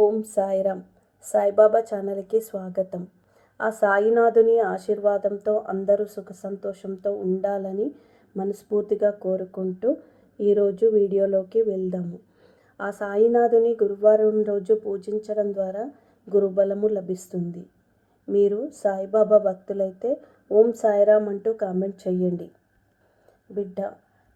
ఓం సాయిరామ్. సాయిబాబా ఛానల్కి స్వాగతం. ఆ సాయినాథుని ఆశీర్వాదంతో అందరూ సుఖ సంతోషంతో ఉండాలని మనస్ఫూర్తిగా కోరుకుంటూ ఈరోజు వీడియోలోకి వెళ్దాము. ఆ సాయినాథుని గురువారం రోజు పూజించడం ద్వారా గురుబలము లభిస్తుంది. మీరు సాయిబాబా భక్తులైతే ఓం సాయిరామ్ అంటూ కామెంట్ చేయండి. బిడ్డ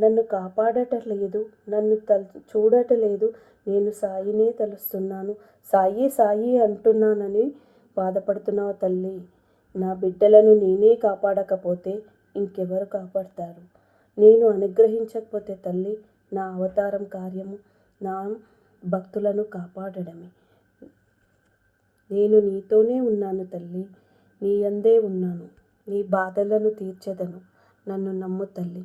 నన్ను కాపాడటలేదు నన్ను తల్ చూడటలేదు. నేను సాయినే తలుస్తున్నాను. సాయి సాయి అంటున్నానని బాధపడుతున్నావు తల్లి. నా బిడ్డలను నేనే కాపాడకపోతే ఇంకెవరు కాపాడతారు? నేను అనుగ్రహించకపోతే తల్లి నా అవతారం కార్యము నా భక్తులను కాపాడడమే. నేను నీతోనే ఉన్నాను తల్లి. నీ అందే ఉన్నాను. నీ బాధలను తీర్చదను. నన్ను నమ్ము తల్లి.